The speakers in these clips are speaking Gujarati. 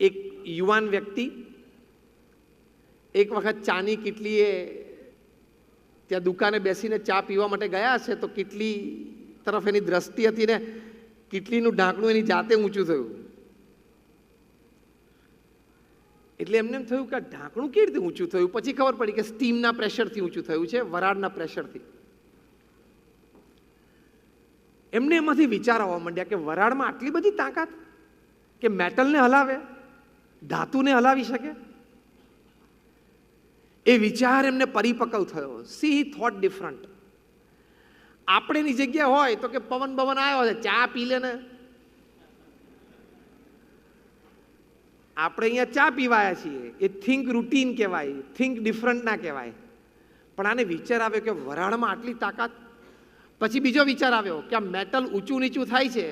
એક યુવાન વ્યક્તિ, એક વખત ચાની કિટલીએ ત્યાં દુકાને બેસીને ચા પીવા માટે ગયા છે તો કિટલી તરફ એની દ્રષ્ટિ હતી ને કિટલીનું ઢાંકણું એની જાતે ઊંચું થયું. એટલે એમને એમ થયું કે ઢાંકણું કેવી રીતે ઊંચું થયું? પછી ખબર પડી કે સ્ટીમના પ્રેશરથી ઊંચું થયું છે, વરાળના પ્રેશરથી. એમને એમાંથી વિચાર આવવા માંડ્યા કે વરાળમાં આટલી બધી તાકાત? કે મેટલને હલાવે? ધાતુને હલાવી શકે? એ વિચાર એમને પરિપક્વ થયો. સી થોટ ડિફરન્ટ આપણેની જગ્યા હોય તો કે પવન પવન આવ્યો છે, ચા પી લે ને. આપણે અહીંયા ચા પીવાયા છીએ. એ થિંક રૂટીન કહેવાય થિંક ડિફરન્ટ ના કહેવાય. પણ આને વિચાર આવ્યો કે વરાળમાં આટલી તાકાત? પછી બીજો વિચાર આવ્યો કે આ મેટલ ઊંચું નીચું થાય છે,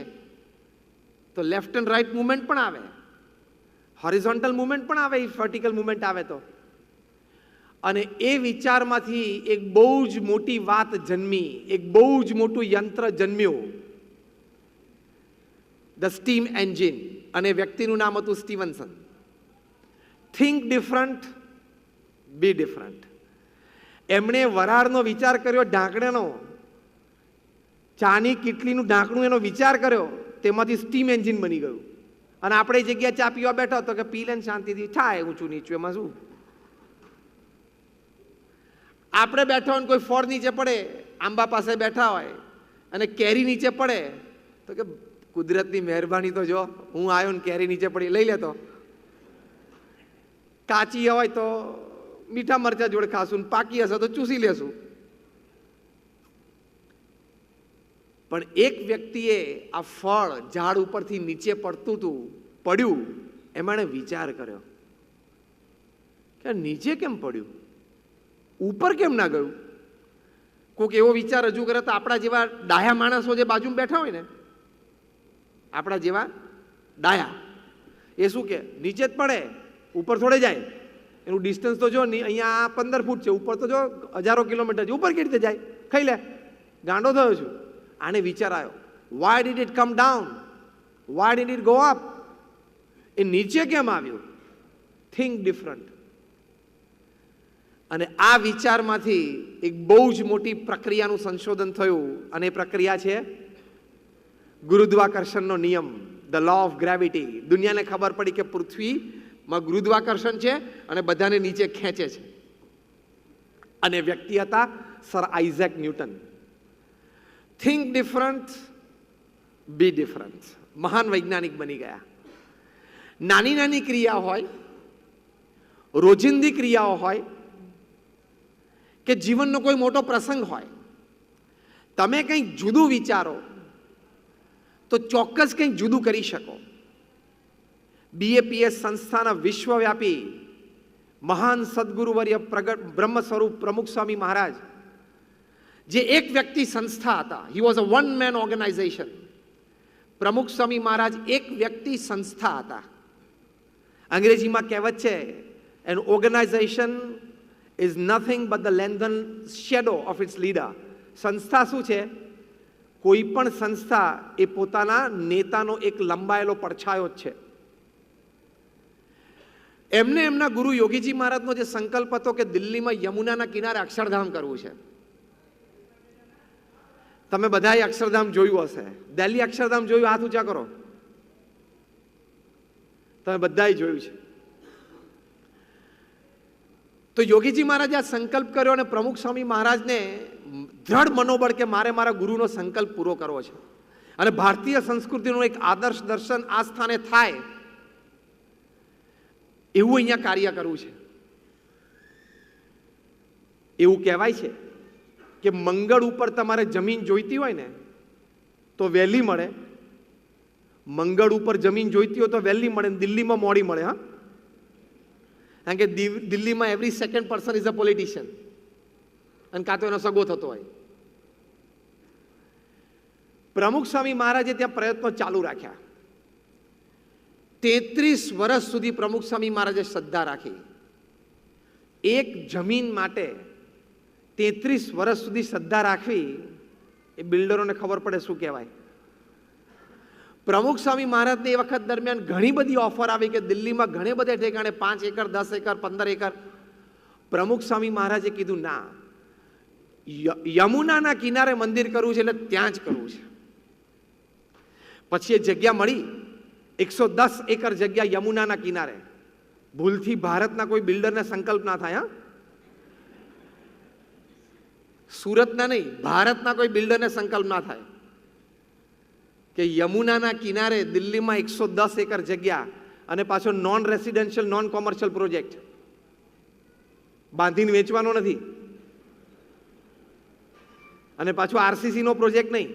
તો લેફ્ટ એન્ડ રાઈટ મુવમેન્ટ પણ આવે. હોરિઝોન્ટલ મુવમેન્ટ પણ આવે વર્ટિકલ મુવમેન્ટ આવે તો. અને એ વિચારમાંથી એક બહુ જ મોટી વાત જન્મી, એક બહુ જ મોટું યંત્ર જન્મ્યું. ધ સ્ટીમ એન્જિન અને વ્યક્તિનું નામ હતું Stevenson. Think different be different એમણે વરાળનો વિચાર કર્યો, ઢાંકણાનો. ચાની કિટલીનું ઢાંકણું એનો વિચાર કર્યો, તેમાંથી સ્ટીમ એન્જિન બની ગયું. અને આપણે એ જગ્યાએ ચા પીવા બેઠો તો કે પી લે શાંતિથી. થાય ઊંચું નીચું, એમાં શું? આપણે બેઠા હોય કોઈ ફળ નીચે પડે, આંબા પાસે બેઠા હોય અને કેરી નીચે પડે, તો કે કુદરતની મહેરબાની તો જો, હું આવ્યો ને કેરી નીચે પડી, લઈ લેતો. કાચી હોય તો મીઠા મરચા જોડે ખાશું ને પાકી હશે તો ચૂસી લેશું. પણ એક વ્યક્તિએ આ ફળ ઝાડ ઉપરથી નીચે પડતું હતું પડ્યું, એમાં વિચાર કર્યો કે નીચે કેમ પડ્યું? ઉપર કેમ ના ગયું? કોઈક એવો વિચાર રજૂ કરે તો આપણા જેવા ડાયા માણસો જે બાજુમાં બેઠા હોય ને, આપણા જેવા ડાયા, એ શું કે, નીચે જ પડે, ઉપર થોડે જાય. એનું ડિસ્ટન્સ તો જો નહીં અહીંયા પંદર ફૂટ છે, ઉપર તો જો હજારો કિલોમીટર છે, ઉપર કેવી રીતે જાય? ખાઈ લે. ગાંડો થયો છું. આને વિચાર આવ્યો. Why did it come down why did it go up એ નીચે કેમ આવ્યું? થિંક ડિફરન્ટ અને આ વિચારમાંથી એક બહુ જ મોટી પ્રક્રિયાનું સંશોધન થયું અને એ પ્રક્રિયા છે ગુરુદ્વાકર્ષણનો નિયમ ધ લો ઓફ ગ્રેવિટી દુનિયાને ખબર પડી કે પૃથ્વીમાં ગુરુદ્વાકર્ષણ છે અને બધાને નીચે ખેંચે છે. અને વ્યક્તિ હતા sir Isaac Newton think different be different મહાન વૈજ્ઞાનિક બની ગયા. નાની નાની ક્રિયા હોય, રોજિંદી ક્રિયાઓ હોય, કે જીવનનો કોઈ મોટો પ્રસંગ હોય, તમે કંઈક જુદું વિચારો, તો ચોક્કસ કંઈક જુદું કરી શકો. બીએપીએસ સંસ્થાના વિશ્વવ્યાપી મહાન સદગુરુવર્ય પ્રગટ બ્રહ્મ સ્વરૂપ પ્રમુખ સ્વામી મહારાજ જે એક વ્યક્તિ સંસ્થા હતા he was a one man organisation Pramukh Swami Maharaj એક વ્યક્તિ સંસ્થા હતા. અંગ્રેજીમાં કહેવત છે an organisation is nothing but the lengthened shadow of its leader સંસ્થા શું છે? કોઈ પણ સંસ્થા એ પોતાના નેતાનો એક લંબાયેલો પડછાયો જ છે. એમને એમના ગુરુ યોગીજી મહારાજનો જે સંકલ્પ હતો કે દિલ્હીમાં યમુનાના કિનારે અક્ષરધામ કરવું છે. તમે બધાએ અક્ષરધામ જોયું હશે. દિલ્હી અક્ષરધામ જોયું, હાથ ઊંચા કરો. તમે બધાએ જોયું છે. તો યોગીજી મહારાજે આ સંકલ્પ કર્યો અને પ્રમુખ સ્વામી મહારાજને દ્રઢ મનોબળ કે મારે મારા ગુરુનો સંકલ્પ પૂરો કરવો છે. અને ભારતીય સંસ્કૃતિનું એક આદર્શ દર્શન આ સ્થાને થાય એવું અહીંયા કાર્ય કરવું છે. એવું કહેવાય છે કે મંગળ ઉપર તમારે જમીન જોઈતી હોય ને, તો વહેલી મળે. મંગળ ઉપર જમીન જોઈતી હોય તો વહેલી મળે દિલ્હીમાં મોડી મળે, હા. કારણ કે દિલ્હીમાં every second person is a politician અને કાં તો એનો સગો થતો હોય. પ્રમુખ સ્વામી મહારાજે ત્યાં પ્રયત્નો ચાલુ રાખ્યા. તેત્રીસ વર્ષ સુધી પ્રમુખ સ્વામી મહારાજે શ્રદ્ધા રાખી. એક જમીન માટે તેત્રીસ વર્ષ સુધી શ્રદ્ધા રાખવી એ બિલ્ડરોને ખબર પડે શું કહેવાય. પ્રમુખ સ્વામી મહારાજને એ વખત દરમિયાન ઘણી બધી ઓફર આવી કે દિલ્હીમાં ઘણે બધે ઠેકાણે પાંચ એકર, દસ એકર, પંદર એકર. પ્રમુખ સ્વામી મહારાજે કીધું, ના યમુનાના કિનારે મંદિર કરવું છે એટલે ત્યાં જ કરવું છે. પછી એ જગ્યા મળી, એકસો દસ એકર જગ્યા યમુનાના કિનારે. ભૂલથી ભારતના કોઈ બિલ્ડરને સંકલ્પ ના થાય, હા. સુરતના નહીં, ભારતના કોઈ બિલ્ડરને સંકલ્પ ના થાય. કે યમુનાના કિનારે દિલ્હીમાં એકસો દસ એકર જગ્યા અને પાછો non residential non commercial project બાંધીને વેચવાનો નથી. અને પાછું આરસીસીનો પ્રોજેક્ટ નહીં,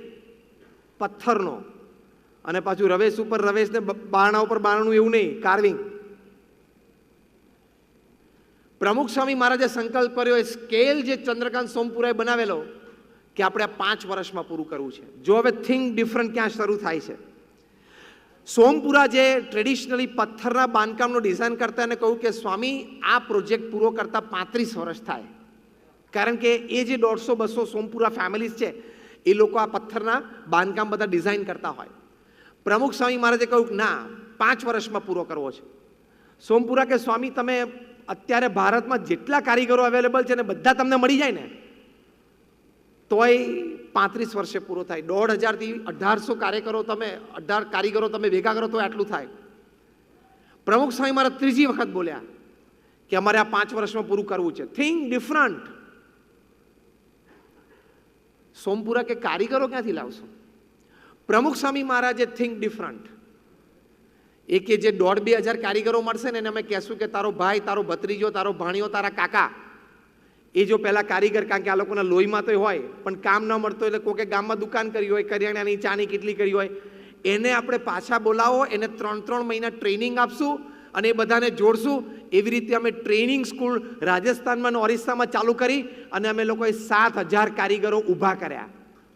પથ્થરનો. અને પાછું રવેશ ઉપર રવેશને બારણા ઉપર બારણું એવું નહીં કાર્વિંગ પ્રમુખ સ્વામી મહારાજે સંકલ્પ કર્યો એ સ્કેલ જે ચંદ્રકાંત સોમપુરાએ બનાવેલો કે આપણે આ પાંચ વર્ષમાં પૂરું કરવું છે. જો હવે થિંક ડિફરન્ટ ક્યાં શરૂ થાય છે. સોમપુરા જે ટ્રેડિશનલી પથ્થરના બાંધકામનું ડિઝાઇન કરતા એને કહ્યું કે સ્વામી, આ પ્રોજેક્ટ પૂરો કરતા પાંત્રીસ વર્ષ થાય. કારણ કે એ જે દોઢસો બસો સોમપુરા ફેમિલીઝ છે, એ લોકો આ પથ્થરના બાંધકામ બધા ડિઝાઇન કરતા હોય. પ્રમુખ સ્વામી મહારાજે કહ્યું ના, પાંચ વર્ષમાં પૂરો કરવો છે. સોમપુરા કે સ્વામી, તમે અત્યારે ભારતમાં જેટલા કારીગરો અવેલેબલ છે ને બધા તમને મળી જાય ને, તોય પાંત્રીસ વર્ષે પૂરો થાય. દોઢ હજારથી અઢારસો કાર્યકરો તમે, અઢાર કારીગરો તમે ભેગા કરો તો આટલું થાય. પ્રમુખ સ્વામી મારા ત્રીજી વખત બોલ્યા કે અમારે આ પાંચ વર્ષમાં પૂરું કરવું છે. થિંક ડિફરન્ટ સોમપુરા કે કારીગરો ક્યાંથી લાવશો? પ્રમુખ સ્વામી મહારાજે થિંક ડિફરન્ટ એ કે જે દોઢ બે હજાર કારીગરો મળશે ને એને અમે કહેશું કે તારો ભાઈ, તારો ભત્રીજો, તારો ભાણિયો તારા કાકા, એ જો પહેલાં કારીગર, કારણ કે આ લોકોના લોહીમાં તો હોય, પણ કામ ન મળતો એટલે કોકે ગામમાં દુકાન કરી હોય, કરિયાણાની ચાની કેટલી કરી હોય, એને આપણે પાછા બોલાવો, એને ત્રણ ત્રણ મહિના ટ્રેનિંગ આપશું અને એ બધાને જોડશું. એવી રીતે અમે ટ્રેનિંગ સ્કૂલ રાજસ્થાનમાં અને ઓરિસ્સામાં ચાલુ કરી અને અમે લોકોએ સાત હજાર કારીગરો ઊભા કર્યા.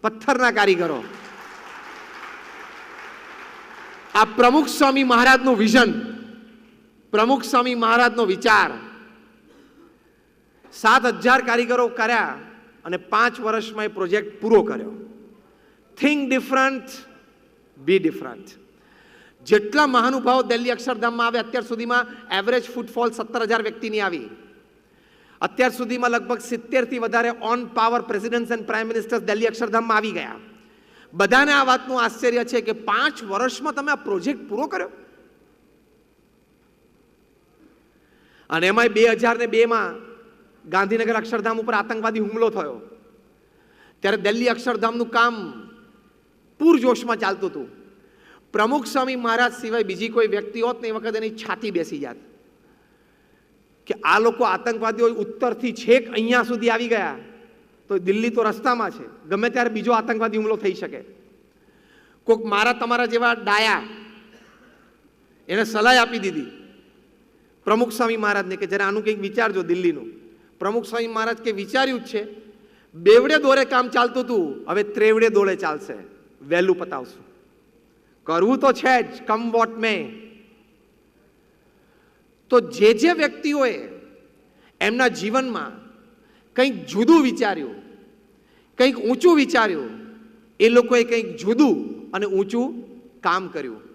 પથ્થરના કારીગરો. આ પ્રમુખ સ્વામી મહારાજનું વિઝન, પ્રમુખ સ્વામી મહારાજનો વિચાર. સાત હજાર કારીગરો કર્યા અને પાંચ વર્ષમાં એ પ્રોજેક્ટ પૂરો કર્યો. થિંક ડિફરન્ટ બી ડિફરન્ટ જેટલા મહાનુભાવો દિલ્હી અક્ષરધામમાં આવે અત્યાર સુધીમાં એવરેજ ફૂટફોલ સત્તર હજાર વ્યક્તિની આવી. અત્યાર સુધીમાં લગભગ સિત્તેરથી વધારે on power presidents and prime ministers Delhi અક્ષરધામમાં આવી ગયા. બધાને આ વાતનું આશ્ચર્ય છે કે પાંચ વર્ષમાં તમે આ પ્રોજેક્ટ પૂરો કર્યો? અને એમાંય બે હજાર ને બેમાં ગાંધીનગર અક્ષરધામ ઉપર આતંકવાદી હુમલો થયો. ત્યારે દિલ્હી અક્ષરધામનું કામ પૂરજોશમાં ચાલતું હતું. પ્રમુખ સ્વામી મહારાજ સિવાય બીજી કોઈ વ્યક્તિ હોત ને એ વખત એની છાતી બેસી જાત. કે આ લોકો આતંકવાદીઓ ઉત્તરથી છેક અહીંયા સુધી આવી ગયા. તો દિલ્હી તો રસ્તામાં છે. ગમે ત્યારે બીજો આતંકવાદી હુમલો થઈ શકે. કોઈક મારા તમારા જેવા ડાયા એને સલાહ આપી દીધી. પ્રમુખ સ્વામી મહારાજને કે જ્યારે આનું કંઈક વિચારજો દિલ્હીનું. પ્રમુખ સ્વામી મહારાજ કે વિચાર્યું જ છે. બેવડે દોરે કામ ચાલતું હતું હવે ત્રેવડે દોડે ચાલશે. વહેલું પતાવશું. કરવું તો છે જ કમ વોટ મે તો જે જે વ્યક્તિઓએ એમના જીવનમાં કંઈક જુદું વિચાર્યું કંઈક ઊંચું વિચાર્યું. એ લોકોએ કંઈક જુદું અને ઊંચું કામ કર્યું.